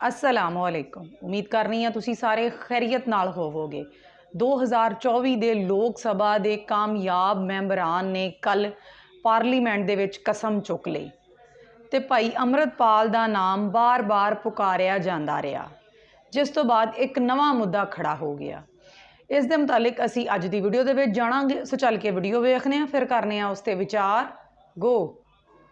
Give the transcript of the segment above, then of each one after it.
ਅਸਲਾਮੁਅਲੈਕੁਮ। ਉਮੀਦ ਕਰਨੀ ਆ ਤੁਸੀਂ ਸਾਰੇ ਖੈਰੀਅਤ ਨਾਲ ਹੋਵੋਗੇ। 2024 ਦੇ ਲੋਕ ਸਭਾ ਦੇ ਕਾਮਯਾਬ ਮੈਂਬਰਾਂ ਨੇ ਕੱਲ ਪਾਰਲੀਮੈਂਟ ਦੇ ਵਿੱਚ ਕਸਮ ਚੁੱਕ ਲਈ ਤੇ ਭਾਈ ਅਮਰਤਪਾਲ ਦਾ ਨਾਮ ਬਾਰ-ਬਾਰ ਪੁਕਾਰਿਆ ਜਾਂਦਾ ਰਿਹਾ, ਜਿਸ ਤੋਂ ਬਾਅਦ ਇੱਕ ਨਵਾਂ ਮੁੱਦਾ ਖੜਾ ਹੋ ਗਿਆ। ਇਸ ਦੇ ਮੁਤਾਲਿਕ ਅਸੀਂ ਅੱਜ ਦੀ ਵੀਡੀਓ ਦੇ ਵਿੱਚ ਜਾਣਾਂਗੇ। ਸੋ ਚੱਲ ਕੇ ਵੀਡੀਓ ਵੇਖਨੇ ਆ ਫਿਰ ਕਰਨੇ ਆ ਉਸ ਤੇ ਵਿਚਾਰ। ਗੋ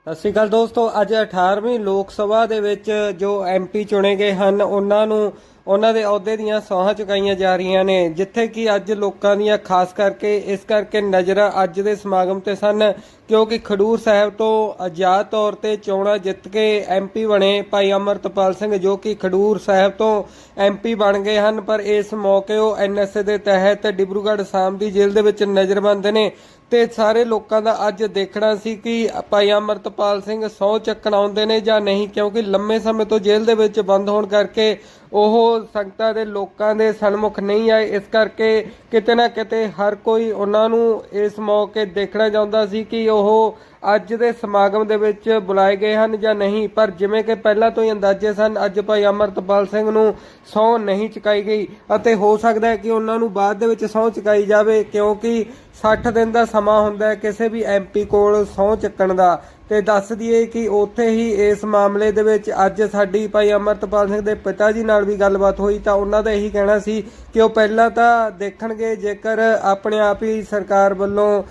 ਸਤਿ ਸ਼੍ਰੀ ਅਕਾਲ ਦੋਸਤੋ, ਅੱਜ 18ਵੀਂ ਲੋਕ ਸਭਾ ਦੇ ਵਿੱਚ ਜੋ ਐਮਪੀ ਚੁਣੇ ਗਏ ਹਨ, ਉਹਨਾਂ ਨੂੰ, ਉਹਨਾਂ ਦੇ ਅਹੁਦੇ ਦੀਆਂ ਸੌਹਾਂ ਚੁਕਾਈਆਂ ਜਾ ਰਹੀਆਂ ਨੇ, ਜਿੱਥੇ ਕਿ ਅੱਜ ਲੋਕਾਂ ਦੀਆਂ ਖਾਸ ਕਰਕੇ, ਇਸ ਕਰਕੇ ਨਜ਼ਰਾਂ ਅੱਜ ਦੇ ਸਮਾਗਮ ਤੇ ਸਨ, ਕਿਉਂਕਿ ਖਡੂਰ ਸਾਹਿਬ ਤੋਂ ਆਜ਼ਾਦ ਤੌਰ ਤੇ ਚੋਣਾਂ ਜਿੱਤ ਕੇ ਐਮਪੀ ਬਣੇ ਭਾਈ ਅਮਰਤਪਾਲ ਸਿੰਘ, ਜੋ ਕਿ ਖਡੂਰ ਸਾਹਿਬ ਤੋਂ ਐਮਪੀ ਬਣ ਗਏ ਹਨ, ਪਰ ਇਸ ਮੌਕੇ ਉਹ ਐਨਐਸਏ ਦੇ ਤਹਿਤ ਡਿਬਰੂਗੜ੍ਹ ਸਾਮ ਦੀ ਜੇਲ੍ਹ ਦੇ ਵਿੱਚ ਨਜ਼ਰਬੰਦ ਨੇ। ਤੇ ਸਾਰੇ ਲੋਕਾਂ ਦਾ ਅੱਜ ਦੇਖਣਾ ਸੀ ਕਿ ਭਾਈ ਅਮਰਤਪਾਲ ਸਿੰਘ ਸਹੁੰ ਚੱਕਣ ਆਉਂਦੇ ਨੇ ਜਾਂ ਨਹੀਂ, ਕਿਉਂਕਿ ਲੰਮੇ ਸਮੇਂ ਤੋਂ ਜੇਲ੍ਹ ਦੇ ਵਿੱਚ ਬੰਦ ਹੋਣ ਕਰਕੇ ਉਹ ਸੰਗਤਾਂ ਦੇ ਲੋਕਾਂ ਦੇ ਸਨਮੁਖ ਨਹੀਂ ਆਏ। ਇਸ ਕਰਕੇ ਕਿਤੇ ਨਾ ਕਿਤੇ ਹਰ ਕੋਈ ਉਹਨਾਂ ਨੂੰ ਇਸ ਮੌਕੇ ਦੇਖਣਾ ਚਾਹੁੰਦਾ ਸੀ ਕਿ ਉਹ ਅੱਜ ਦੇ ਸਮਾਗਮ ਦੇ ਵਿੱਚ ਬੁਲਾਏ ਗਏ ਹਨ ਜਾਂ ਨਹੀਂ, ਪਰ ਜਿਵੇਂ ਕਿ ਪਹਿਲਾਂ ਤੋਂ ਹੀ ਅੰਦਾਜ਼ੇ ਸਨ, ਅੱਜ ਭਾਈ ਅਮਰਤਪਾਲ ਸਿੰਘ ਨੂੰ ਸਹੁੰ ਨਹੀਂ ਚੁਕਾਈ ਗਈ ਅਤੇ ਹੋ ਸਕਦਾ ਹੈ ਕਿ ਉਹਨਾਂ ਨੂੰ ਬਾਅਦ ਦੇ ਵਿੱਚ ਸਹੁੰ ਚੁਕਾਈ ਜਾਵੇ, ਕਿਉਂਕਿ 60 ਦਿਨ ਦਾ ਸਮਾਂ ਹੁੰਦਾ ਹੈ ਕਿਸੇ ਵੀ ਐਮਪੀ ਕੋਲ ਸਹੁੰ ਚੱਕਣ ਦਾ। ਤੇ ਦੱਸ ਦਈਏ ਕਿ ਉੱਥੇ ਹੀ ਇਸ ਮਾਮਲੇ ਦੇ ਵਿੱਚ ਅੱਜ ਸਾਡੀ ਭਾਈ ਅਮਰਤਪਾਲ ਸਿੰਘ ਦੇ ਪਿਤਾ ਜੀ ਨਾਲ ਵੀ ਗੱਲਬਾਤ ਹੋਈ, ਤਾਂ ਉਹਨਾਂ ਦਾ ਇਹੀ ਕਹਿਣਾ ਸੀ ਕਿ ਉਹ ਪਹਿਲਾਂ ਤਾਂ ਦੇਖਣਗੇ ਜੇਕਰ ਆਪਣੇ ਆਪ ਹੀ ਸਰਕਾਰ ਵੱਲੋਂ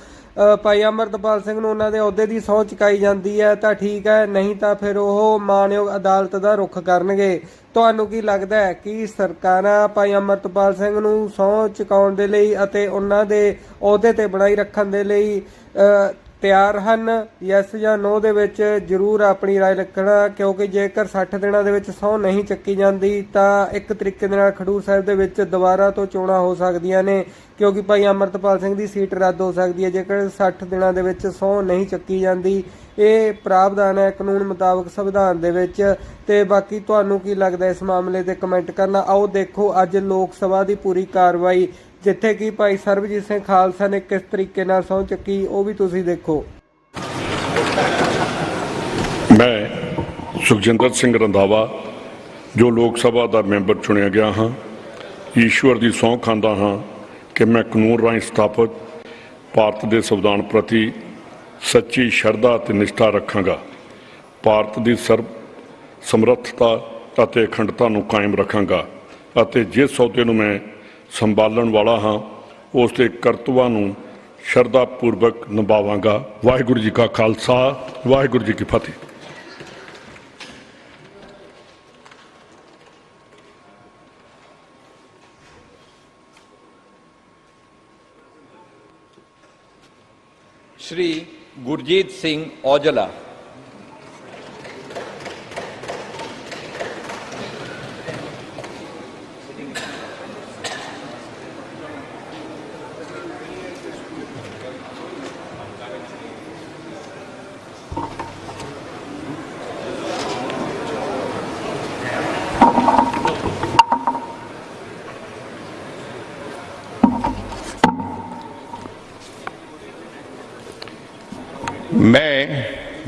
ਭਾਈ ਅਮਰਤਪਾਲ ਸਿੰਘ ਨੂੰ ਉਹਨਾਂ ਦੇ ਅਹੁਦੇ ਦੀ ਸਹੁੰ ਚੁਕਾਈ ਜਾਂਦੀ ਹੈ, ਤਾਂ ਠੀਕ ਹੈ, ਨਹੀਂ ਤਾਂ ਫਿਰ ਉਹ ਮਾਨਯੋਗ ਅਦਾਲਤ ਦਾ ਰੁਖ ਕਰਨਗੇ। ਤੁਹਾਨੂੰ ਕੀ ਲੱਗਦਾ ਹੈ ਕਿ ਸਰਕਾਰਾਂ ਭਾਈ ਅਮਰਤਪਾਲ ਸਿੰਘ ਨੂੰ ਸਹੁੰ ਚੁਕਾਉਣ ਦੇ ਲਈ ਅਤੇ ਉਹਨਾਂ ਦੇ ਅਹੁਦੇ ਤੇ ਬਣਾਈ ਰੱਖਣ ਦੇ ਲਈ ਤਿਆਰ ਹਨ ਯੈਸ ਜਾਂ ਨੋ ਦੇ ਵਿੱਚ ਜਰੂਰ ਆਪਣੀ رائے ਰੱਖਣਾ ਕਿਉਂਕਿ ਜੇਕਰ 60 ਦਿਨਾਂ ਦੇ ਵਿੱਚ ਸਹੁੰ ਨਹੀਂ ਚੱਕੀ ਜਾਂਦੀ ਤਾਂ ਇੱਕ ਤਰੀਕੇ ਦੇ ਨਾਲ ਖਡੂਰ ਸਾਹਿਬ ਦੇ ਵਿੱਚ ਦੁਬਾਰਾ ਤੋਂ ਚੋਣਾਂ ਹੋ ਸਕਦੀਆਂ ਨੇ ਕਿਉਂਕਿ ਭਾਈ ਅਮਰਤਪਾਲ ਸਿੰਘ ਦੀ ਸੀਟ ਰੱਦ ਹੋ ਸਕਦੀ ਹੈ ਜੇਕਰ 60 ਦਿਨਾਂ ਦੇ ਵਿੱਚ ਸਹੁੰ ਨਹੀਂ ਚੱਕੀ ਜਾਂਦੀ ਇਹ ਪ੍ਰਾਵਧਾਨ ਹੈ ਕਾਨੂੰਨ ਮੁਤਾਬਕ ਸੰਵਿਧਾਨ ਦੇ ਵਿੱਚ ਤੇ ਬਾਕੀ ਤੁਹਾਨੂੰ ਕੀ ਲੱਗਦਾ ਇਸ ਮਾਮਲੇ ਤੇ ਕਮੈਂਟ ਕਰਨਾ ਆਓ ਦੇਖੋ ਅੱਜ ਲੋਕ ਸਭਾ ਦੀ ਪੂਰੀ ਕਾਰਵਾਈ ਜਿੱਥੇ ਕਿ ਭਾਈ ਸਰਬਜੀਤ ਸਿੰਘ ਖਾਲਸਾ ਨੇ ਕਿਸ ਤਰੀਕੇ ਨਾਲ ਸਹੁੰ ਚੱਕੀ, ਉਹ ਵੀ ਤੁਸੀਂ ਦੇਖੋ। ਮੈਂ ਸੁਖਜਿੰਦਰ ਸਿੰਘ ਰੰਧਾਵਾ, ਜੋ ਲੋਕ ਸਭਾ ਦਾ ਮੈਂਬਰ ਚੁਣਿਆ ਗਿਆ ਹਾਂ, ਈਸ਼ਵਰ ਦੀ ਸਹੁੰ ਖਾਂਦਾ ਹਾਂ ਕਿ ਮੈਂ ਕਾਨੂੰਨ ਰਾਹੀਂ ਸਥਾਪਿਤ ਭਾਰਤ ਦੇ ਸੰਵਿਧਾਨ ਪ੍ਰਤੀ ਸੱਚੀ ਸ਼ਰਧਾ ਅਤੇ ਨਿਸ਼ਠਾ ਰੱਖਾਂਗਾ। ਭਾਰਤ ਦੀ ਸਰਬ ਸਮਰੱਥਤਾ ਅਤੇ ਅਖੰਡਤਾ ਨੂੰ ਕਾਇਮ ਰੱਖਾਂਗਾ ਅਤੇ ਜਿਸ ਸੌਦੇ ਨੂੰ ਮੈਂ ਸੰਭਾਲਣ ਵਾਲਾ ਹਾਂ, ਉਸ ਦੇ ਕਰਤਵਾਂ ਨੂੰ ਸ਼ਰਧਾ ਪੂਰਵਕ ਨਿਭਾਵਾਂਗਾ। ਵਾਹਿਗੁਰੂ ਜੀ ਕਾ ਖਾਲਸਾ, ਵਾਹਿਗੁਰੂ ਜੀ ਕੀ ਫਤਿਹ। ਸ਼੍ਰੀ ਗੁਰਜੀਤ ਸਿੰਘ ਔਜਲਾ ਮੈਂ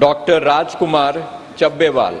डॉक्टर राजकुमार चब्बेवाल।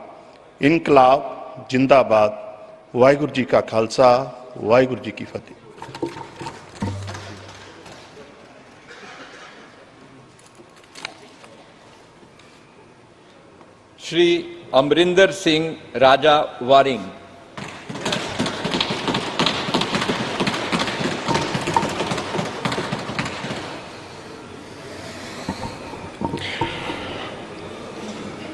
इनकलाब, जिंदाबाद। वाहगुरु जी का खालसा, वाहगुरु जी की फतेह। श्री अमरिंदर सिंह राजा वारिंग।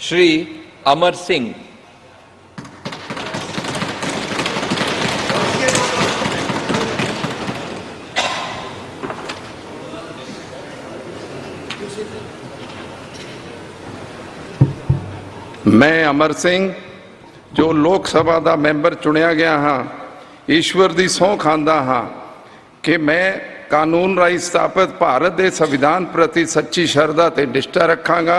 श्री अमर सिंह ਮੈਂ ਅਮਰ ਸਿੰਘ ਜੋ ਲੋਕ ਸਭਾ ਦਾ ਮੈਂਬਰ ਚੁਣਿਆ ਗਿਆ ਹਾਂ ਈਸ਼ਵਰ ਦੀ ਸਹੁੰ ਖਾਂਦਾ ਹਾਂ ਕਿ ਮੈਂ ਕਾਨੂੰਨ ਰਾਹੀਂ ਸਥਾਪਿਤ ਭਾਰਤ ਦੇ ਸੰਵਿਧਾਨ ਪ੍ਰਤੀ ਸੱਚੀ ਸ਼ਰਧਾ ਤੇ ਨਿਸ਼ਠਾ ਰੱਖਾਂਗਾ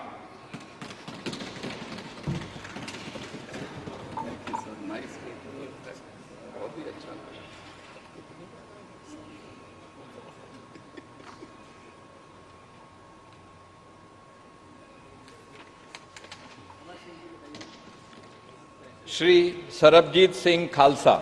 ਸ਼੍ਰੀ ਸਰਬਜੀਤ ਸਿੰਘ ਖਾਲਸਾ।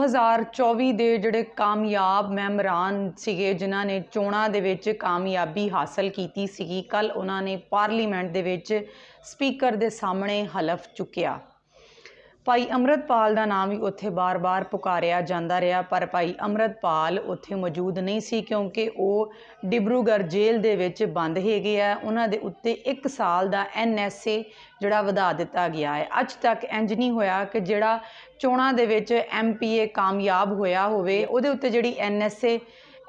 2024 ਦੇ ਜਿਹੜੇ ਕਾਮਯਾਬ ਮੈਂਬਰਾਂ ਸੀਗੇ, ਜਿਨ੍ਹਾਂ ਨੇ ਚੋਣਾਂ ਦੇ ਵਿੱਚ ਕਾਮਯਾਬੀ ਹਾਸਲ ਕੀਤੀ ਸੀਗੀ ਕੱਲ ਉਹਨਾਂ ਨੇ ਪਾਰਲੀਮੈਂਟ ਦੇ ਵਿੱਚ ਸਪੀਕਰ ਦੇ ਸਾਹਮਣੇ ਹਲਫ ਚੁੱਕਿਆ। ਭਾਈ ਅੰਮ੍ਰਿਤਪਾਲ ਦਾ ਨਾਮ ਵੀ ਉੱਥੇ ਬਾਰ-ਬਾਰ ਪੁਕਾਰਿਆ ਜਾਂਦਾ ਰਿਹਾ, ਪਰ ਭਾਈ ਅੰਮ੍ਰਿਤਪਾਲ ਉੱਥੇ ਮੌਜੂਦ ਨਹੀਂ ਸੀ ਕਿਉਂਕਿ ਉਹ ਡਿਬਰੂਗੜ੍ਹ ਜੇਲ੍ਹ ਦੇ ਵਿੱਚ ਬੰਦ ਹੈਗੇ ਆ। ਉਹਨਾਂ ਦੇ ਉੱਤੇ 1 ਸਾਲ ਦਾ ਐਨਐਸਏ ਜਿਹੜਾ ਵਧਾ ਦਿੱਤਾ ਗਿਆ ਹੈ। ਅੱਜ ਤੱਕ ਇੰਜ ਨਹੀਂ ਹੋਇਆ ਕਿ ਜਿਹੜਾ ਚੋਣਾਂ ਦੇ ਵਿੱਚ ਐਮਪੀਏ ਕਾਮਯਾਬ ਹੋਇਆ ਹੋਵੇ, ਉਹਦੇ ਉੱਤੇ ਜਿਹੜੀ ਐਨਐਸਏ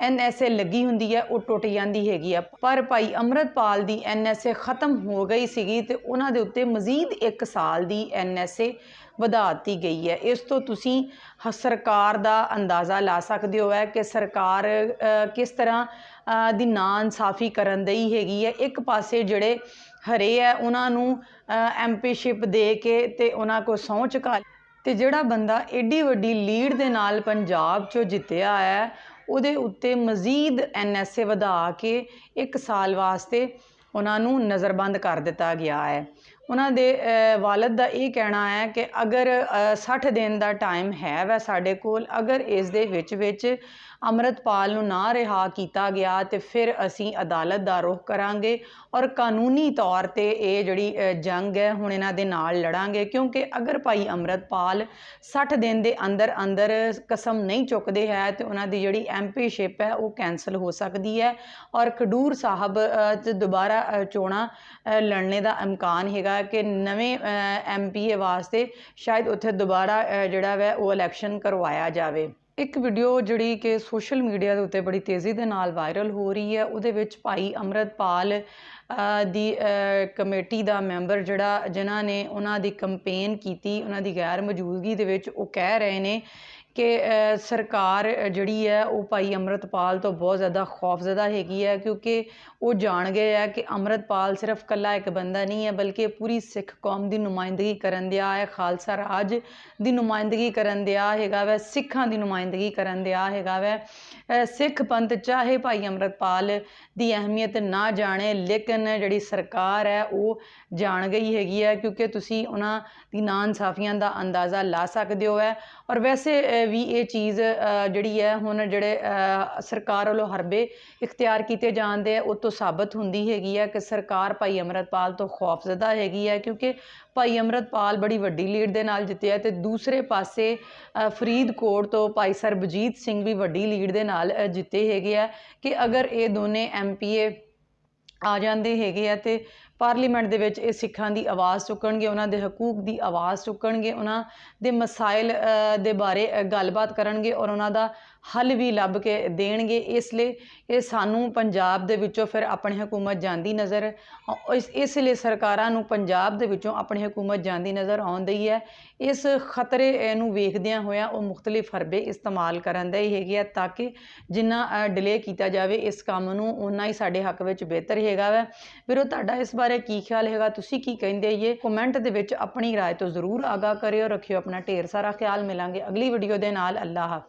ਐਨਐਸਏ ਲੱਗੀ ਹੁੰਦੀ ਹੈ, ਉਹ ਟੁੱਟ ਜਾਂਦੀ ਹੈਗੀ ਆ। ਪਰ ਭਾਈ ਅੰਮ੍ਰਿਤਪਾਲ ਦੀ ਐਨਐਸਏ ਖਤਮ ਹੋ ਗਈ ਸੀਗੀ ਤੇ ਉਹਨਾਂ ਦੇ ਉੱਤੇ ਮਜ਼ੀਦ 1 ਸਾਲ ਦੀ ਐਨਐਸਏ ਵਧਾ ਦਿੱਤੀ ਗਈ ਹੈ। ਇਸ ਤੋਂ ਤੁਸੀਂ ਹ- ਸਰਕਾਰ ਦਾ ਅੰਦਾਜ਼ਾ ਲਾ ਸਕਦੇ ਹੋ ਹੈ ਕਿ ਸਰਕਾਰ ਕਿਸ ਤਰ੍ਹਾਂ ਅ, ਦੀ ਨਾਇਨਸਾਫੀ ਕਰਨ ਦਈ ਹੈਗੀ ਹੈ। ਇੱਕ ਪਾਸੇ ਜਿਹੜੇ ਹਰੇ ਹੈ ਉਹਨਾਂ ਨੂੰ ਐਮਪੀਸ਼ਿਪ ਦੇ ਕੇ ਤੇ ਉਹਨਾਂ ਕੋ ਸਹੁੰ ਚੁਕਾ ਤੇ ਜਿਹੜਾ ਬੰਦਾ ਏਡੀ ਵੱਡੀ ਲੀਡ ਦੇ ਨਾਲ ਪੰਜਾਬ 'ਚੋਂ ਜਿੱਤਿਆ ਹੈ ਉਹਦੇ ਉੱਤੇ ਮਜ਼ੀਦ ਐਨਐਸਏ ਵਧਾ ਕੇ 1 ਸਾਲ ਵਾਸਤੇ ਉਹਨਾਂ ਨੂੰ ਨਜ਼ਰਬੰਦ ਕਰ ਦਿੱਤਾ ਗਿਆ ਹੈ। ਉਹਨਾਂ ਦੇ ਵਾਲਦ ਦਾ ਇਹ ਕਹਿਣਾ ਹੈ ਕਿ ਅਗਰ ਅ, 60 ਦਿਨ ਦਾ ਟਾਈਮ ਹੈ ਵੈ ਸਾਡੇ ਕੋਲ ਅਗਰ ਇਸ ਦੇ ਵਿੱਚ ਵਿੱਚ ਅੰਮ੍ਰਿਤਪਾਲ ਨੂੰ ਨਾ ਰਿਹਾ ਕੀਤਾ ਗਿਆ ਤੇ ਫਿਰ ਅਸੀਂ ਅਦਾਲਤ ਦਾ ਰੁਖ ਕਰਾਂਗੇ ਔਰ ਕਾਨੂੰਨੀ ਤੌਰ ਤੇ ਇਹ ਜਿਹੜੀ ਜੰਗ ਹੈ ਹੁਣ ਇਹਨਾਂ ਦੇ ਨਾਲ ਲੜਾਂਗੇ ਕਿਉਂਕਿ ਅਗਰ ਭਾਈ ਅੰਮ੍ਰਿਤਪਾਲ 60 ਦਿਨ ਦੇ ਅੰਦਰ ਅੰਦਰ ਕਸਮ ਨਹੀਂ ਚੁੱਕਦੇ ਹੈ ਤੇ ਉਹਨਾਂ ਦੀ ਜਿਹੜੀ ਐਮਪੀਸ਼ਿਪ ਹੈ ਉਹ ਕੈਨਸਲ ਹੋ ਸਕਦੀ ਹੈ ਔਰ ਖਡੂਰ ਸਾਹਿਬ 'ਚ ਦੁਬਾਰਾ ਅ, ਚੋਣਾਂ ਲੜਨੇ ਦਾ ਇਮਕਾਨ ਹੈਗਾ ਕਿ ਨਵੇਂ ਐਮਪੀਏ ਵਾਸਤੇ ਸ਼ਾਇਦ ਉੱਥੇ ਦੁਬਾਰਾ ਜਿਹੜਾ ਵੈ, ਉਹ ਇਲੈਕਸ਼ਨ ਕਰਵਾਇਆ ਜਾਵੇ। ਇੱਕ ਵੀਡੀਓ ਜਿਹੜੀ ਕਿ ਸੋਸ਼ਲ ਮੀਡੀਆ ਦੇ ਉੱਤੇ ਬੜੀ ਤੇਜ਼ੀ ਦੇ ਨਾਲ ਵਾਇਰਲ ਹੋ ਰਹੀ ਹੈ, ਉਹਦੇ ਵਿੱਚ ਭਾਈ ਅੰਮ੍ਰਿਤਪਾਲ ਦੀ ਕਮੇਟੀ ਦਾ ਮੈਂਬਰ ਜਿਹੜਾ, ਜਿਨ੍ਹਾਂ ਨੇ ਉਹਨਾਂ ਦੀ ਕੰਪੇਨ ਕੀਤੀ, ਉਹਨਾਂ ਦੀ ਗੈਰ ਮੌਜੂਦਗੀ ਦੇ ਵਿੱਚ ਉਹ ਕਹਿ ਰਹੇ ਨੇ ਕਿ ਸਰਕਾਰ ਜਿਹੜੀ ਹੈ, ਉਹ ਭਾਈ ਅੰਮ੍ਰਿਤਪਾਲ ਤੋਂ ਬਹੁਤ ਜ਼ਿਆਦਾ ਖੌਫਜ਼ਦਾ ਹੈਗੀ ਹੈ ਕਿਉਂਕਿ ਉਹ ਜਾਣ ਗਏ ਹੈ ਕਿ ਅੰਮ੍ਰਿਤਪਾਲ ਸਿਰਫ ਇਕੱਲਾ ਇੱਕ ਬੰਦਾ ਨਹੀਂ ਹੈ, ਬਲਕਿ ਪੂਰੀ ਸਿੱਖ ਕੌਮ ਦੀ ਨੁਮਾਇੰਦਗੀ ਕਰਨ ਦਿਆ ਹੈ, ਖਾਲਸਾ ਰਾਜ ਦੀ ਨੁਮਾਇੰਦਗੀ ਕਰਨ ਦਿਆ ਹੈਗਾ ਵੈ, ਸਿੱਖਾਂ ਦੀ ਨੁਮਾਇੰਦਗੀ ਕਰਨ ਦਿਆ ਹੈਗਾ ਵੈ। ਸਿੱਖ ਪੰਥ ਚਾਹੇ ਭਾਈ ਅੰਮ੍ਰਿਤਪਾਲ ਦੀ ਅਹਿਮੀਅਤ ਨਾ ਜਾਣੇ, ਲੇਕਿਨ ਜਿਹੜੀ ਸਰਕਾਰ ਹੈ, ਉਹ ਜਾਣ ਗਈ ਹੈਗੀ ਹੈ ਕਿਉਂਕਿ ਤੁਸੀਂ ਉਹਨਾਂ ਦੀ ਨਾਇਨਸਾਫੀਆਂ ਦਾ ਅੰਦਾਜ਼ਾ ਲਾ ਸਕਦੇ ਹੋ ਹੈ। ਔਰ ਵੈਸੇ ਵੀ ਇਹ ਚੀਜ਼ ਜਿਹੜੀ ਹੈ, ਹੁਣ ਜਿਹੜੇ ਸਰਕਾਰ ਵੱਲੋਂ ਹਰਬੇ ਇਖਤਿਆਰ ਕੀਤੇ ਜਾਂਦੇ ਆ ਉਹ ਤੋਂ ਸਾਬਤ ਹੁੰਦੀ ਹੈਗੀ ਹੈ ਕਿ ਸਰਕਾਰ ਭਾਈ ਅੰਮ੍ਰਿਤਪਾਲ ਤੋਂ ਖੌਫਜ਼ਦਾ ਹੈਗੀ ਹੈ, ਕਿਉਂਕਿ ਭਾਈ ਅੰਮ੍ਰਿਤਪਾਲ ਬੜੀ ਵੱਡੀ ਲੀਡ ਦੇ ਨਾਲ ਜਿੱਤਿਆ ਤੇ ਦੂਸਰੇ ਪਾਸੇ ਫਰੀਦਕੋਟ ਤੋਂ ਭਾਈ ਸਰਬਜੀਤ ਸਿੰਘ ਵੀ ਵੱਡੀ ਲੀਡ ਦੇ ਨਾਲ ਜਿੱਤੇ ਹੈਗੇ ਆ ਕਿ ਅਗਰ ਇਹ ਦੋਨੇ ਐਮਪੀਏ ਆ ਜਾਂਦੇ ਹੈਗੇ ਆ ਤੇ ਪਾਰਲੀਮੈਂਟ ਦੇ ਵਿੱਚ ਇਹ ਸਿੱਖਾਂ ਦੀ ਆਵਾਜ਼ ਚੁੱਕਣਗੇ, ਉਹਨਾਂ ਦੇ ਹਕੂਕ ਦੀ ਆਵਾਜ਼ ਚੁੱਕਣਗੇ, ਉਹਨਾਂ ਦੇ ਮਸਾਇਲ ਦੇ ਬਾਰੇ ਗੱਲਬਾਤ ਕਰਨਗੇ ਔਰ ਉਹਨਾਂ ਦਾ ਹੱਲ ਵੀ ਲੱਭ ਕੇ ਦੇਣਗੇ ਇਸ ਲਈ ਇਹ ਸਾਨੂੰ ਪੰਜਾਬ ਦੇ ਵਿੱਚੋਂ ਫਿਰ ਆਪਣੀ ਹਕੂਮਤ ਜਾਂਦੀ ਨਜ਼ਰ ਅ, ਇਸ ਇਸ ਲਈ ਸਰਕਾਰਾਂ ਨੂੰ ਪੰਜਾਬ ਦੇ ਵਿੱਚੋਂ ਆਪਣੀ ਹਕੂਮਤ ਜਾਂਦੀ ਨਜ਼ਰ ਆਉਂਦੀ ਹੈ ਇਸ ਖਤਰੇ ਨੂੰ ਵੇਖਦਿਆਂ ਹੋਇਆਂ ਉਹ ਮੁxtਲਿਫ ਹਰਬੇ ਇਸਤੇਮਾਲ ਕਰਨ ਦੇ ਹੀ ਹੈਗੇ ਆ ਤਾਂ ਕਿ ਜਿੰਨਾ ਡਿਲੇ ਕੀਤਾ ਜਾਵੇ ਇਸ ਕੰਮ ਨੂੰ ਉਨਾ ਹੀ ਸਾਡੇ ਹੱਕ ਵਿੱਚ ਬਿਹਤਰ ਹੈਗਾ ਵੈ ਵੀਰੋ ਤੁਹਾਡਾ ਇਸ ਬਾਰੇ ਕੀ ਖਿਆਲ ਹੈਗਾ ਤੁਸੀਂ ਕੀ ਕਹਿੰਦੇ ਇਹ ਕਮੈਂਟ ਦੇ ਵਿੱਚ ਆਪਣੀ رائے ਤੋਂ ਜ਼ਰੂਰ ਆਗਾਹ ਕਰਿਓ ਰੱਖਿਓ ਆਪਣਾ ਢੇਰ ਸਾਰਾ ਖਿਆਲ ਮਿਲਾਂਗੇ ਅਗਲੀ ਵੀਡੀਓ ਦੇ ਨਾਲ ਅੱਲਾਹ ਹਾਫਿਜ਼